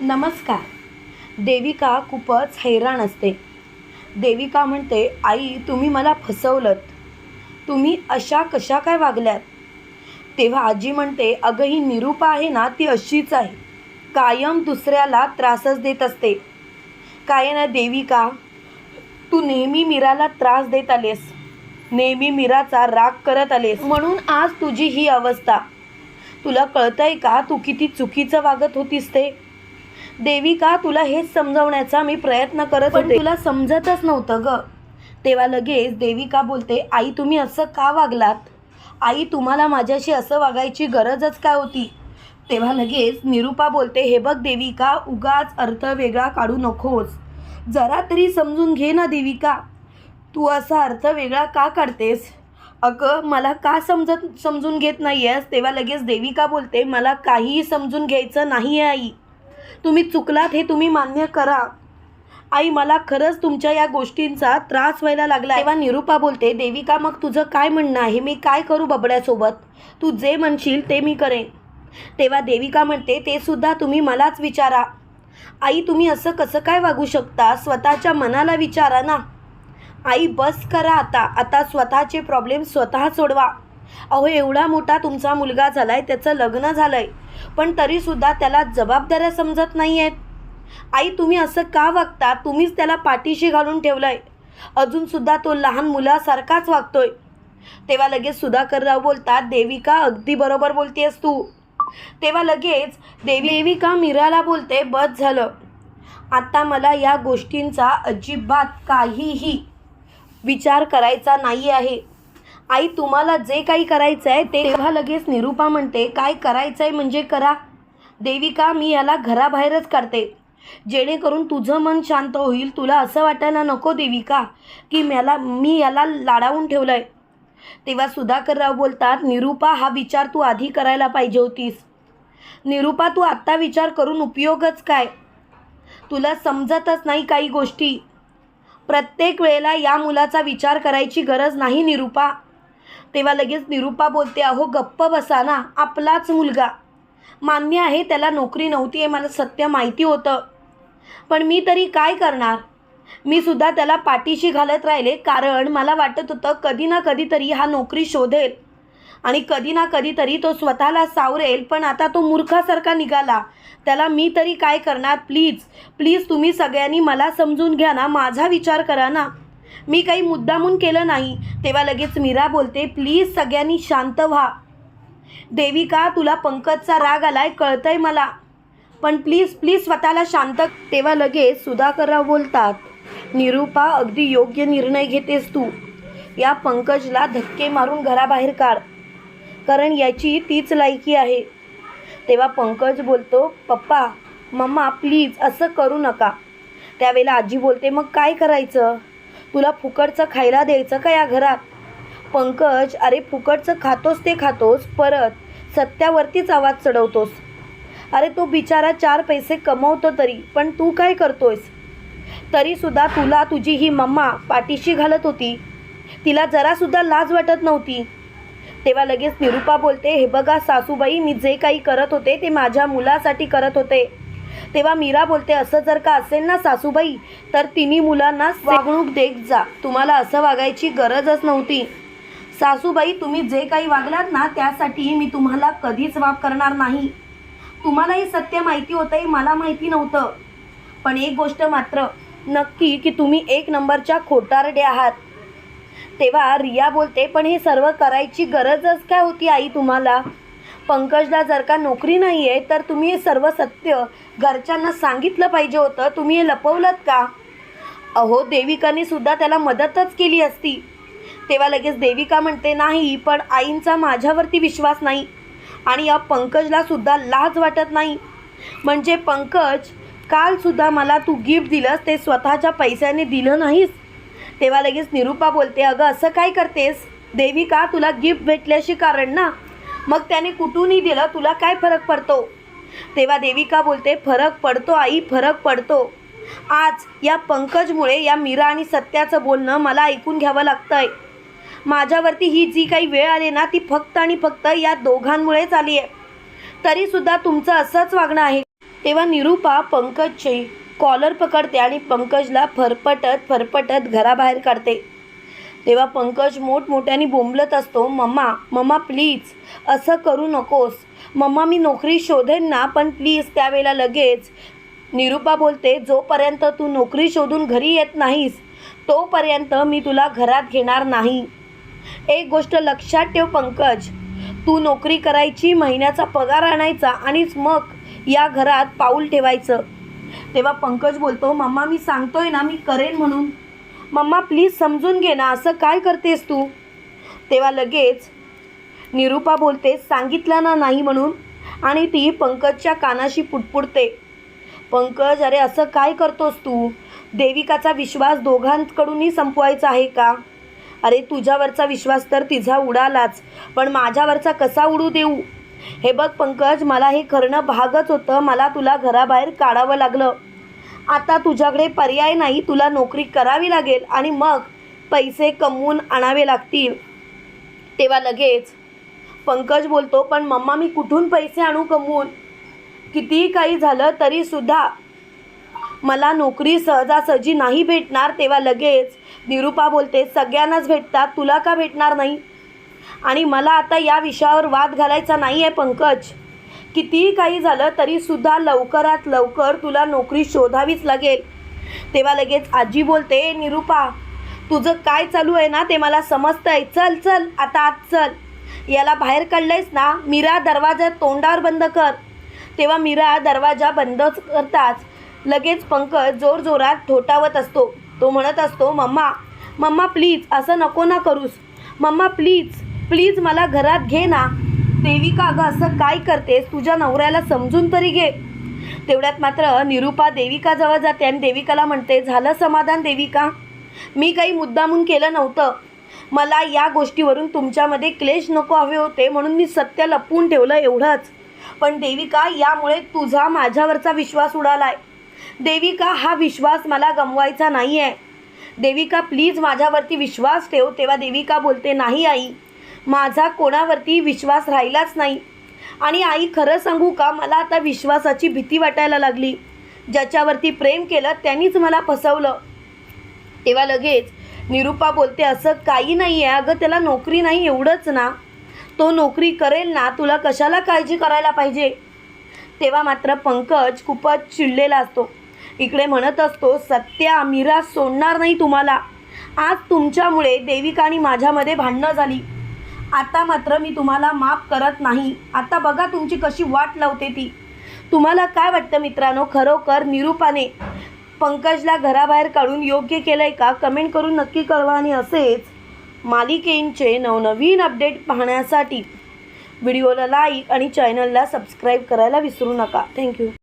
नमस्कार. देविका खूपच हैराण असते. देविका म्हणते आई तुम्ही मला फसवलत. तुम्ही अशा कशा काय वागल्यात? तेव्हा आजी म्हणते अगं ही निरूपा आहे ना ती अशीच आहे. कायम दुसऱ्याला त्रासच देत असते. काय ना देविका? तू नेहमी मीराला त्रास देत आलेस. नेहमी मीराचा राग करत आलेस. म्हणून आज तुझी ही अवस्था. तुला कळतंय का तू किती चुकीचं वागत होतीस ते? देविका तुला हेच समजवण्याचा मी प्रयत्न करत होते. तुला समजतच नव्हतं ग. तेव्हा लगेच देविका बोलते आई तुम्ही असं का वागलात? आई तुम्हाला माझ्याशी असं वागायची गरजच काय होती? तेव्हा लगेच निरूपा बोलते हे बघ देविका उगाच अर्थ वेगळा काढू नकोस. जरा तरी समजून घे ना देविका. तू असा अर्थ वेगळा का काढतेस? अगं मला का समजत समजून घेत नाही आहेस तेव्हा लगेच देविका बोलते मला काहीही समजून घ्यायचं नाही आहे आई. तुम्ही चुकलात हे तुम्ही मान्य करा. आई मला खरंच तुमच्या या गोष्टींचा त्रास व्हायला लागला तेव्हा निरूपा बोलते देविका मग तुझं काय म्हणणं आहे? मी काय करू बबड्यासोबत? तू जे म्हणशील ते मी करेन. तेव्हा देविका म्हणते ते सुद्धा तुम्ही मलाच विचारा. आई तुम्ही असं कसं काय वागू शकता? स्वतःच्या मनाला विचारा ना. आई बस करा आता. आता स्वतःचे प्रॉब्लेम स्वतः सोडवा. अहो एवढा मोठा तुमचा मुलगा झाला आहे त्याचं लग्न झालं आहे पण तरीसुद्धा त्याला जबाबदाऱ्या समजत नाही आहेत आई तुम्ही असं का वागता? तुम्हीच त्याला पाठीशी घालून ठेवलं आहे अजूनसुद्धा तो लहान मुलासारखाच वागतोय. तेव्हा लगेच सुधाकरराव बोलतात देविका अगदी बरोबर बोलतेस तू. तेव्हा लगेच देवी देविका मीराला बोलते बस झालं. आता मला या गोष्टींचा अजिबात काहीही विचार करायचा नाही आहे आई तुम्हाला जे काही करायचं आहे ते तेव्हा लगेच निरूपा म्हणते. काय करायचं आहे म्हणजे करा. देविका मी याला घराबाहेरच काढते. जेणेकरून तुझं मन शांत होईल. तुला असं वाटायला नको देविका की मला मी याला लाडावून ठेवलं आहे तेव्हा सुधाकरराव बोलतात निरूपा हा विचार तू आधी करायला पाहिजे होतीस. निरूपा तू आत्ता विचार करून उपयोगच काय? तुला समजतच नाही काही गोष्टी. प्रत्येक वेळेला या मुलाचा विचार करायची गरज नाही निरूपा. तेव्हा लगेच निरूपा बोलते अहो गप्प बसा ना आपलाच मुलगा. मान्य आहे त्याला नोकरी नव्हती हे मला सत्य माहिती होतं. पण मी तरी काय करणार? मी सुद्धा त्याला पाठीशी घालत राहिले कारण मला वाटत होतं कधी ना कधीतरी हा नोकरी शोधेल. आणि कधी ना कधीतरी तो स्वतःला सावरेल पण आता तो मूर्खासारखा निघाला. त्याला मी तरी काय करणार? प्लीज प्लीज तुम्ही सगळ्यांनी मला समजून घ्या ना माझा विचार करा ना. मी काही मुद्दामून केलं नाही. तेव्हा लगेच मीरा बोलते प्लीज सगळ्यांनी शांत व्हा. देविका तुला पंकजचा राग आलाय कळतंय मला. पण प्लीज प्लीज स्वतःला शांत तेव्हा लगेच सुधाकरराव बोलतात निरूपा अगदी योग्य निर्णय घेतेस तू. या पंकजला धक्के मारून घराबाहेर काढ. कारण याची तीच लायकी आहे. तेव्हा पंकज बोलतो पप्पा मम्मा प्लीज असं करू नका. त्यावेळेला आजी बोलते मग काय करायचं? तुला फुकटचं खायला द्यायचं का या घरात? पंकज अरे फुकटचं खातोस ते खातोस परत सत्यावरतीच आवाज चढवतोस. अरे तो बिचारा चार पैसे कमवतो तरी पण तू काय करतोयस? तरीसुद्धा तुला तुझी ही मम्मा पाठीशी घालत होती. तिला जरासुद्धा लाज वाटत नव्हती. तेव्हा लगेच निरूपा बोलते हे बघा सासूबाई मी जे काही करत होते ते माझ्या मुलासाठी करत होते. तेव्हा मीरा बोलते असं जर का असेल ना सासूबाई तर तिन्ही मुलांना वागणूक देत जा. तुम्हाला असं वागायची गरजच नव्हती. सासूबाई तुम्ही जे काही वागलात ना त्यासाठी मी तुम्हाला कधीच वाफ करणार नाही. तुम्हाला हे सत्य माहिती होतं हे मला माहिती नव्हतं. पण एक गोष्ट मात्र नक्की की तुम्ही एक नंबरच्या खोटारडे आहात. तेव्हा रिया बोलते पण हे सर्व करायची गरजच काय होती आई तुम्हाला? पंकजला जर का नोकरी नाही आहे तर तुम्ही हे सर्व सत्य घरच्यांना सांगितलं पाहिजे होतं. तुम्ही हे लपवलं का? अहो देविकाने सुद्धा त्याला मदतच केली असती. तेव्हा लगेच देविका म्हणते नाही पण आईंचा माझ्यावरती विश्वास नाही. आणि या पंकजला सुद्धा लाज वाटत नाही. म्हणजे पंकज कालसुद्धा मला तू गिफ्ट दिलंस ते स्वतःच्या पैशाने दिलं नाहीस. तेव्हा लगेच निरूपा बोलते अगं असं काय करतेस? देविका तुला गिफ्ट भेटल्याशी कारण ना? मग त्याने कुठूनही दिलं तुला काय फरक पडतो? तेव्हा देविका बोलते फरक पडतो आई फरक पडतो. आज या पंकजमुळे या मीरा आणि सत्याचं बोलणं मला ऐकून घ्यावं लागतंय. माझ्यावरती ही जी काही वेळ आली ना ती फक्त आणि फक्त या दोघांमुळेच आली आहे तरीसुद्धा तुमचं असंच वागणं आहे. तेव्हा निरूपा पंकजची कॉलर पकडते आणि पंकजला फरफटत फरफटत घराबाहेर काढते. तेव्हा पंकज मोठमोठ्याने बोंबलत असतो मम्मा मम्मा प्लीज असं करू नकोस. मम्मा मी नोकरी शोधेन ना पण प्लीज त्यावेळेला लगेच. निरूपा बोलते जोपर्यंत तू नोकरी शोधून घरी येत नाहीस तोपर्यंत मी तुला घरात घेणार नाही. एक गोष्ट लक्षात ठेव पंकज तू नोकरी करायची महिन्याचा पगार आणायचा आणिच मग या घरात पाऊल ठेवायचं. तेव्हा पंकज बोलतो मम्मा मी सांगतोय ना मी करेन म्हणून. मम्मा प्लीज समजून घे ना असं काय करतेस तू? तेव्हा लगेच निरूपा बोलते सांगितलं ना नाही म्हणून. आणि ती पंकजच्या कानाशी पुटपुटते. पंकज अरे असं काय करतोस तू? देविकाचा विश्वास दोघांकडूनही संपवायचा आहे का? अरे तुझ्यावरचा विश्वास तर तिझा उडालाच पण माझ्यावरचा कसा उडू देऊ? हे बघ पंकज मला हे करणं भागच होतं. मला तुला घराबाहेर काढावं लागलं. आता तुझ्याकडे पर्याय नाही तुला नोकरी करावी लागेल आणि मग पैसे कमवून आणावे लागतील. तेव्हा लगेच पंकज बोलतो पण मम्मा मी कुठून पैसे आणू कमवून? कितीही काही झालं तरीसुद्धा मला नोकरी सहजासहजी नाही भेटणार. तेव्हा लगेच निरूपा बोलते सगळ्यांनाच भेटतात तुला का भेटणार नाही? आणि मला आता या विषयावर वाद घालायचा नाही आहे पंकज. कितीही काही झालं तरीसुद्धा लवकरात लवकर तुला नोकरी शोधावीच लागेल. तेव्हा लगेच आजी बोलते निरूपा तुझं काय चालू आहे ना? ते मला समजतंय. चल चल आता आत चल. याला बाहेर काढलंयस ना मीरा दरवाजा तोंडावर बंद कर. तेव्हा मीरा दरवाजा बंदच करताच लगेच पंकज जोरजोरात ठोठावत असतो. तो म्हणत असतो मम्मा मम्मा प्लीज असं नको ना करूस. मम्मा प्लीज प्लीज मला घरात घे ना. देविका अगं असं काय करतेस? तुझ्या नवऱ्याला समजून तरी घे. तेवढ्यात मात्र निरूपा देविकाजवळ जाते आणि देविकाला म्हणते झालं समाधान देविका? मी काही मुद्दामून केलं नव्हतं. मला या गोष्टीवरून तुमच्यामध्ये क्लेश नको हवे होते म्हणून मी सत्य लपवून ठेवलं एवढंच. पण देविका यामुळे तुझा माझ्यावरचा विश्वास उडालाय. देविका हा विश्वास मला गमवायचा नाही आहे देविका प्लीज माझ्यावरती विश्वास ठेव. तेव्हा देविका बोलते नाही आई माझा कोणावरती विश्वास राहिलाच नाही. आणि आई खरं सांगू का मला आता विश्वासाची भीती वाटायला लागली. ज्याच्यावरती प्रेम केलं त्यांनीच मला फसवलं. तेव्हा लगेच निरूपा बोलते असं काही नाही आहे अगं त्याला नोकरी नाही एवढंच ना. तो नोकरी करेल ना तुला कशाला काळजी करायला पाहिजे? तेव्हा मात्र पंकज खूपच चिडलेला असतो. इकडे म्हणत असतो सत्या मीरा सोडणार नाही तुम्हाला. आज तुमच्यामुळे देविका आणि माझ्यामध्ये भांडणं झाली. आता मात्र मी तुम्हाला माफ करत नाही. आता बघा तुमची कशी वाट लावते ती. तुम्हाला काय वाटतं मित्रांनो? खरोखर निरूपाने पंकजला घराबाहेर काढून योग्य केलं आहे का? कमेंट करून नक्की कळवा आणि असेच मालिकेंचे नवनवीन अपडेट पाहण्यासाठी. व्हिडिओला लाईक आणि चॅनलला सबस्क्राईब करायला विसरू नका. थँक्यू